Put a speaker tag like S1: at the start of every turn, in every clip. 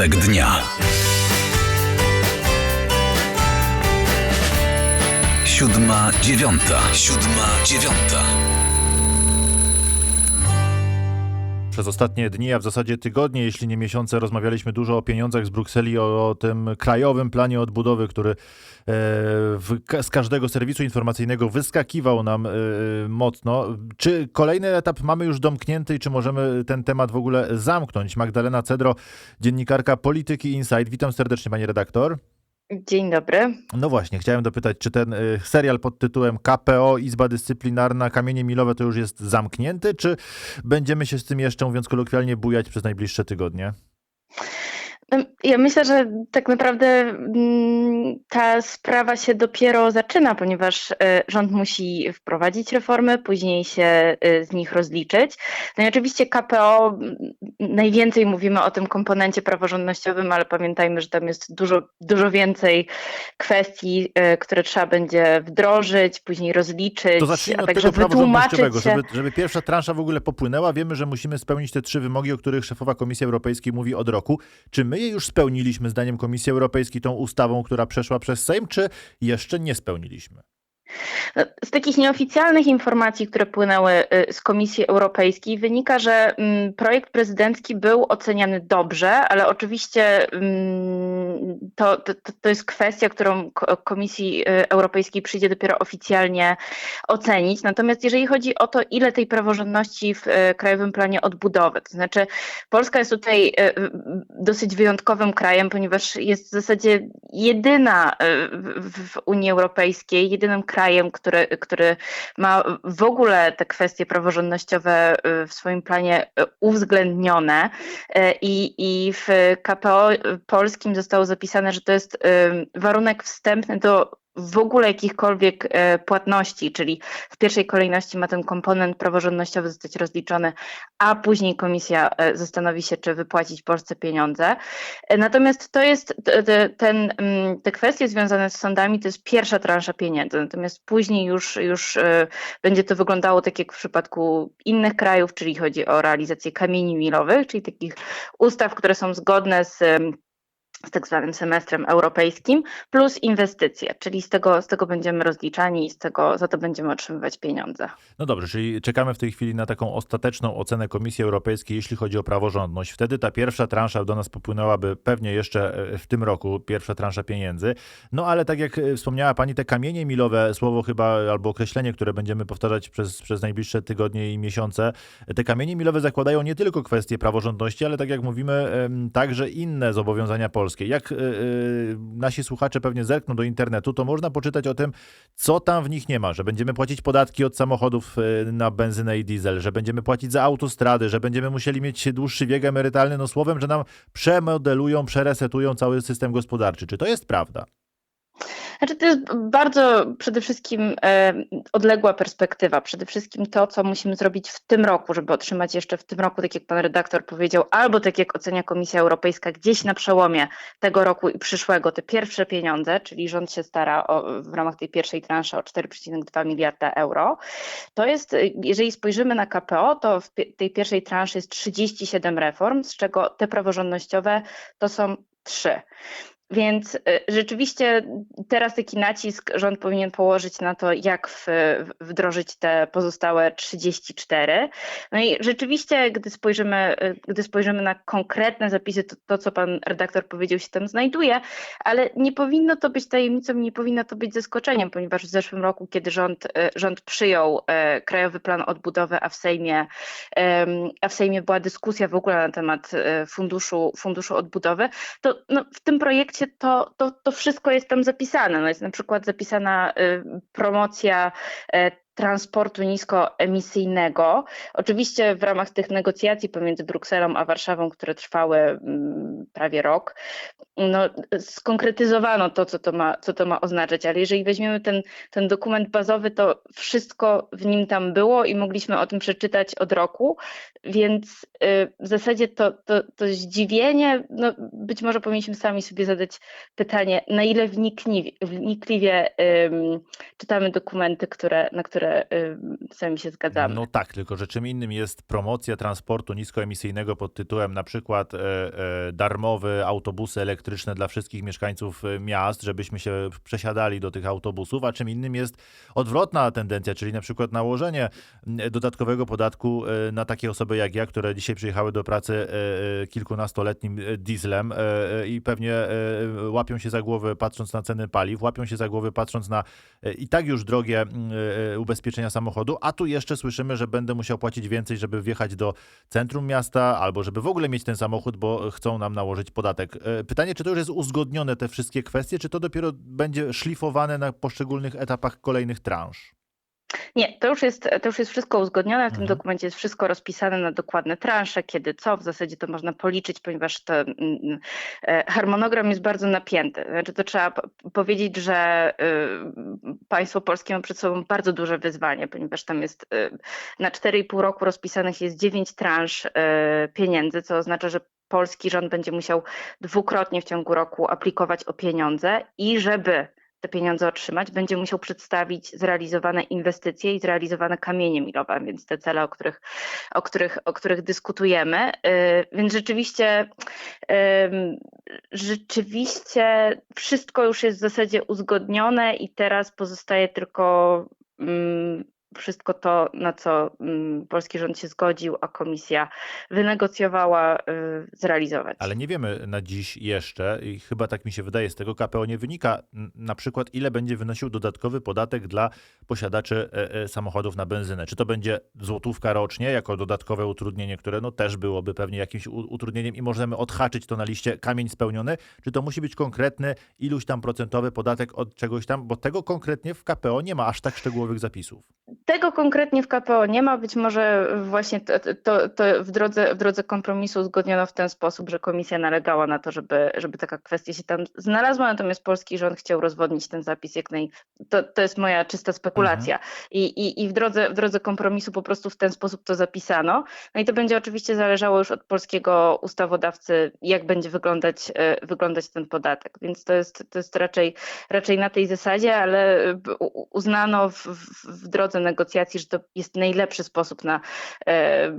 S1: Wątek dnia. Siódma, dziewiąta. Siódma, dziewiąta.
S2: Przez ostatnie dni, a w zasadzie tygodnie, jeśli nie miesiące, rozmawialiśmy dużo o pieniądzach z Brukseli, o, o tym krajowym planie odbudowy, który e, w, z każdego serwisu informacyjnego wyskakiwał nam e, mocno. Czy kolejny etap mamy już domknięty i czy możemy ten temat w ogóle zamknąć? Magdalena Cedro, dziennikarka Polityki Insight. Witam serdecznie, pani redaktor.
S3: Dzień dobry.
S2: No właśnie, chciałem dopytać, czy ten y, serial pod tytułem KPO, Izba Dyscyplinarna, Kamienie Milowe to już jest zamknięty, czy będziemy się z tym jeszcze, mówiąc kolokwialnie, bujać przez najbliższe tygodnie?
S3: Ja myślę, że tak naprawdę mm, ta sprawa się dopiero zaczyna, ponieważ e, rząd musi wprowadzić reformy, później się e, z nich rozliczyć. No i oczywiście KPO, m, najwięcej mówimy o tym komponencie praworządnościowym, ale pamiętajmy, że tam jest dużo, dużo więcej kwestii, e, które trzeba będzie wdrożyć, później rozliczyć,
S2: To zacznijmy
S3: a
S2: od
S3: także
S2: tego
S3: wytłumaczyć
S2: żeby, żeby pierwsza transza w ogóle popłynęła. Wiemy, że musimy spełnić te trzy wymogi, o których szefowa Komisji Europejskiej mówi od roku. Czy my je już spełniliśmy, zdaniem Komisji Europejskiej, tą ustawą, która przeszła przez Sejm, czy jeszcze nie spełniliśmy?
S3: No, Z takich nieoficjalnych informacji, które płynęły y, z Komisji Europejskiej, wynika, że mm, projekt prezydencki był oceniany dobrze, ale oczywiście mm, to, to, to jest kwestia, którą Ko- Komisji y, Europejskiej przyjdzie dopiero oficjalnie ocenić. Natomiast jeżeli chodzi o to, ile tej praworządności w y, Krajowym Planie Odbudowy, to znaczy Polska jest tutaj dosyć wyjątkowym krajem, ponieważ jest w zasadzie jedyna w Unii Europejskiej, jedynym krajem, który, który ma w ogóle te kwestie praworządnościowe y, w swoim planie y, uwzględnione. Y, i, i w KPO polskim zostało zapisane, że to jest warunek wstępny do w ogóle jakichkolwiek e, płatności, czyli w pierwszej kolejności ma ten komponent praworządnościowy zostać rozliczony, a później komisja e, zastanowi się, czy wypłacić Polsce pieniądze. E, Natomiast to jest te- te- ten, mm, te kwestie związane z sądami, to jest pierwsza transza pieniędzy, natomiast później już, już będzie to wyglądało tak jak w przypadku innych krajów, czyli chodzi o realizację kamieni milowych, czyli takich ustaw, które są zgodne z z tak zwanym semestrem europejskim, plus inwestycje, czyli z tego, z tego będziemy rozliczani i z tego, za to będziemy otrzymywać pieniądze.
S2: No dobrze, czyli czekamy w tej chwili na taką ostateczną ocenę Komisji Europejskiej, jeśli chodzi o praworządność. Wtedy ta pierwsza transza do nas popłynęłaby pewnie jeszcze e, w tym roku, pierwsza transza pieniędzy. No ale tak jak e, wspomniała Pani, te kamienie milowe, słowo chyba albo określenie, które będziemy powtarzać przez, przez najbliższe tygodnie i miesiące, te kamienie milowe zakładają nie tylko kwestie praworządności, ale tak jak mówimy, także inne zobowiązania polskie. Jak e, e, nasi słuchacze pewnie zerkną do internetu, to można poczytać o tym, co tam w nich nie ma, że będziemy płacić podatki od samochodów e, na benzynę i diesel, że będziemy płacić za autostrady, że będziemy musieli mieć dłuższy wiek emerytalny, no słowem, że nam przemodelują, przeresetują cały system gospodarczy. Czy to jest prawda?
S3: Znaczy, to jest bardzo przede wszystkim e, odległa perspektywa. Przede wszystkim to, co musimy zrobić w tym roku, żeby otrzymać jeszcze w tym roku, tak jak pan redaktor powiedział, albo tak jak ocenia Komisja Europejska, gdzieś na przełomie tego roku i przyszłego, te pierwsze pieniądze, czyli rząd się stara o, w ramach tej pierwszej transzy o 4,2 miliarda euro. To jest, jeżeli spojrzymy na KPO, to w tej pierwszej transzy jest 37 reform, z czego te praworządnościowe to są trzy. Więc y, rzeczywiście teraz taki nacisk rząd powinien położyć na to, jak wdrożyć te pozostałe 34. No i rzeczywiście, gdy spojrzymy, y, gdy spojrzymy na konkretne zapisy, to, to co pan redaktor powiedział się tam znajduje, ale nie powinno to być tajemnicą, nie powinno to być zaskoczeniem, ponieważ w zeszłym roku, kiedy rząd, y, rząd przyjął Krajowy Plan Odbudowy, a w Sejmie, a w Sejmie była dyskusja w ogóle na temat funduszu, funduszu odbudowy, to no, w tym projekcie to, to, to wszystko jest tam zapisane. No jest na przykład zapisana y, promocja e, transportu niskoemisyjnego. Oczywiście w ramach tych negocjacji pomiędzy Brukselą a Warszawą, które trwały mm, prawie rok, no, skonkretyzowano to, co to ma, co to ma oznaczać, ale jeżeli weźmiemy ten, ten dokument bazowy, to wszystko w nim tam było i mogliśmy o tym przeczytać od roku. Więc y, w zasadzie to, to, to zdziwienie, no być może powinniśmy sami sobie zadać pytanie, na ile wnikliwie, wnikliwie ym, czytamy dokumenty, które, na które ym, sami się zgadzamy.
S2: No tak, tylko że czym innym jest promocja transportu niskoemisyjnego pod tytułem na przykład e, e, darmowe autobusy elektryczne dla wszystkich mieszkańców e, miast, żebyśmy się przesiadali do tych autobusów, a czym innym jest odwrotna tendencja, czyli na przykład nałożenie dodatkowego podatku e, na takie osoby jak ja, które dzisiaj przyjechały do pracy e, e, kilkunastoletnim e, dieslem i pewnie łapią się za głowę patrząc na ceny paliw, łapią się za głowę patrząc na i tak już drogie mm, ubezpieczenia samochodu, a tu jeszcze słyszymy, że będę musiał płacić więcej, żeby wjechać do centrum miasta, albo żeby w ogóle mieć ten samochód, bo chcą nam nałożyć podatek. Pytanie, czy to już jest uzgodnione, te wszystkie kwestie, czy to dopiero będzie szlifowane na poszczególnych etapach kolejnych transz?
S3: Nie, to już jest, to już jest wszystko uzgodnione. W tym
S2: Mhm.
S3: dokumencie jest wszystko rozpisane na dokładne transze, kiedy co. W zasadzie to można policzyć, ponieważ to, mm, e, harmonogram jest bardzo napięty. Znaczy, to trzeba powiedzieć, że y, państwo polskie ma przed sobą bardzo duże wyzwanie, ponieważ tam jest y, na 4,5 roku rozpisanych jest 9 transz y, pieniędzy, co oznacza, że polski rząd będzie musiał dwukrotnie w ciągu roku aplikować o pieniądze i żeby te pieniądze otrzymać, będzie musiał przedstawić zrealizowane inwestycje i zrealizowane kamienie milowe, więc te cele, o których, o których, o których dyskutujemy. Yy, Więc rzeczywiście, rzeczywiście wszystko już jest w zasadzie uzgodnione i teraz pozostaje tylko wszystko to, na co ym, polski rząd się zgodził, a komisja wynegocjowała, yy, zrealizować.
S2: Ale nie wiemy na dziś jeszcze, i chyba tak mi się wydaje, z tego KPO nie wynika na przykład, ile będzie wynosił dodatkowy podatek dla posiadaczy e, e, samochodów na benzynę. Czy to będzie złotówka rocznie, jako dodatkowe utrudnienie, które no też byłoby pewnie jakimś utrudnieniem i możemy odhaczyć to na liście kamień spełniony, czy to musi być konkretny iluś tam procentowy podatek od czegoś tam, bo tego konkretnie w KPO nie ma aż tak szczegółowych zapisów.
S3: Tego konkretnie w KPO nie ma. Być może właśnie to, to, to w, drodze, w drodze kompromisu uzgodniono w ten sposób, że komisja nalegała na to, żeby, żeby taka kwestia się tam znalazła, natomiast polski rząd chciał rozwodnić ten zapis jak naj... To, to jest moja czysta spekulacja. I, i, I w drodze, w drodze kompromisu po prostu w ten sposób to zapisano. No i to będzie oczywiście zależało już od polskiego ustawodawcy, jak będzie wyglądać, e, wyglądać ten podatek. Więc to jest, to jest raczej, raczej na tej zasadzie, ale uznano w, w, w drodze negocjacji, że to jest najlepszy sposób na e,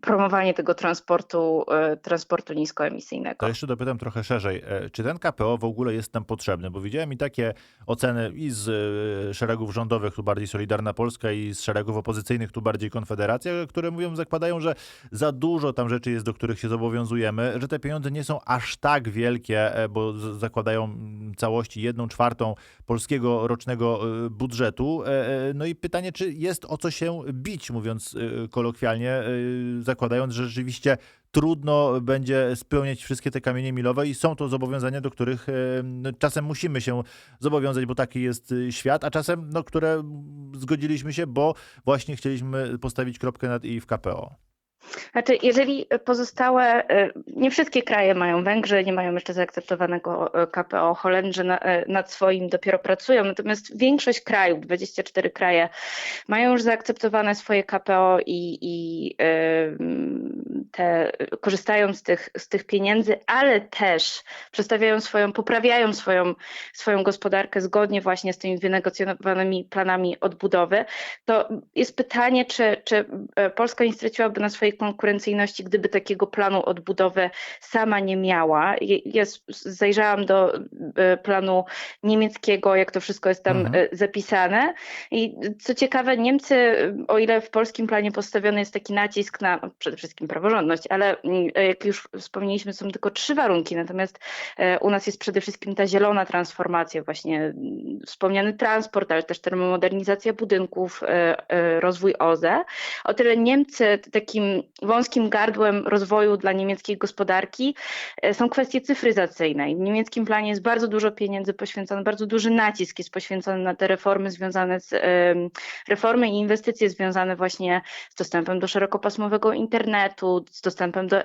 S3: promowanie tego transportu, e, transportu niskoemisyjnego.
S2: To jeszcze dopytam trochę szerzej. E, Czy ten KPO w ogóle jest nam potrzebny? Bo widziałem i takie oceny i z szeregów rządowych, tu bardziej Solidarna Polska, i z szeregów opozycyjnych, tu bardziej Konfederacja, które mówią, zakładają, że za dużo tam rzeczy jest, do których się zobowiązujemy, że te pieniądze nie są aż tak wielkie, bo zakładają całości jedną czwartą polskiego rocznego budżetu. No i pytanie, czy jest o co się bić, mówiąc e, kolokwialnie, e, zakładając, że rzeczywiście trudno będzie spełniać wszystkie te kamienie milowe i są to zobowiązania, do których e, no, czasem musimy się zobowiązać, bo taki jest świat, a czasem, no, które zgodziliśmy się, bo właśnie chcieliśmy postawić kropkę nad i w KPO.
S3: Znaczy, jeżeli pozostałe, e, nie wszystkie kraje mają, Węgrzy nie mają jeszcze zaakceptowanego e, KPO, Holendrzy na, e, nad swoim dopiero pracują, natomiast większość krajów, 24 kraje, mają już zaakceptowane swoje KPO i, i te, korzystają z tych, z tych pieniędzy, ale też przedstawiają swoją, poprawiają swoją, swoją gospodarkę zgodnie właśnie z tymi wynegocjowanymi planami odbudowy, to jest pytanie, czy, czy e, Polska nie straciłaby na swojej konkurencyjności, gdyby takiego planu odbudowy sama nie miała. Je- Jest, zajrzałam do e, planu niemieckiego, jak to wszystko jest tam
S2: Mhm.
S3: e, zapisane. I co ciekawe, Niemcy, o ile w polskim planie postawiony jest taki nacisk na no, przede wszystkim praworządność, ale mm, jak już wspomnieliśmy, są tylko trzy warunki, natomiast e, u nas jest przede wszystkim ta zielona transformacja, właśnie mm, wspomniany transport, ale też termomodernizacja budynków, e, e, rozwój OZE. O tyle Niemcy takim wąskim gardłem rozwoju dla niemieckiej gospodarki e, są kwestie cyfryzacyjne. W niemieckim planie jest bardzo dużo pieniędzy poświęcone, bardzo duży nacisk jest poświęcony na te reformy związane z reformy i inwestycje związane właśnie z dostępem do szerokopasmowego internetu, z dostępem do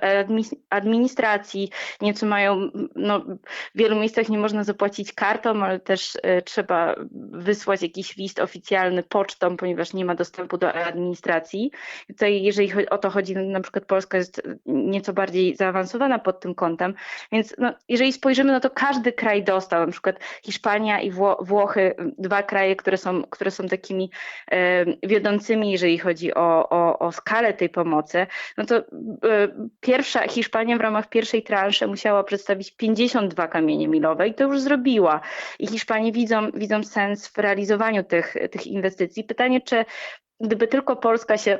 S3: administracji. Niemcy mają, no, w wielu miejscach nie można zapłacić kartą, ale też e, trzeba wysłać jakiś list oficjalny pocztą, ponieważ nie ma dostępu do administracji. Tutaj, jeżeli o to chodzi, na przykład Polska jest nieco bardziej zaawansowana pod tym kątem, więc no, jeżeli spojrzymy, no to każdy kraj dostał, na przykład Hiszpania i Wło Włochy, dwa kraje, które są, które są takimi e, wiodącymi, jeżeli chodzi o, o, o skalę tej pomocy, no to pierwsza Hiszpania w ramach pierwszej transzy musiała przedstawić 52 kamienie milowe i to już zrobiła. I Hiszpanie widzą, widzą sens w realizowaniu tych, tych inwestycji. Pytanie, czy gdyby tylko Polska się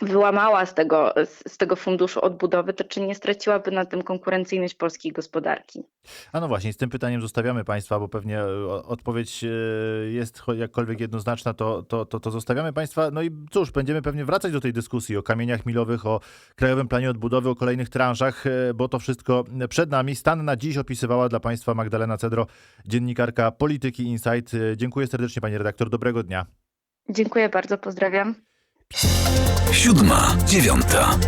S3: wyłamała z tego, z, tego funduszu odbudowy, to czy nie straciłaby na tym konkurencyjność polskiej gospodarki?
S2: A no właśnie, z tym pytaniem zostawiamy Państwa, bo pewnie e, odpowiedź e, jest jakkolwiek jednoznaczna, to, to, to, to zostawiamy Państwa. No i cóż, będziemy pewnie wracać do tej dyskusji o kamieniach milowych, o Krajowym Planie Odbudowy, o kolejnych transzach, e, bo to wszystko przed nami. Stan na dziś opisywała dla Państwa Magdalena Cedro, dziennikarka Polityki Insight. Dziękuję serdecznie Pani redaktor, dobrego dnia.
S3: Dziękuję bardzo, pozdrawiam.
S1: Siódma, dziewiąta.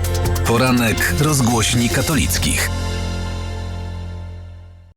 S1: Poranek rozgłośni katolickich.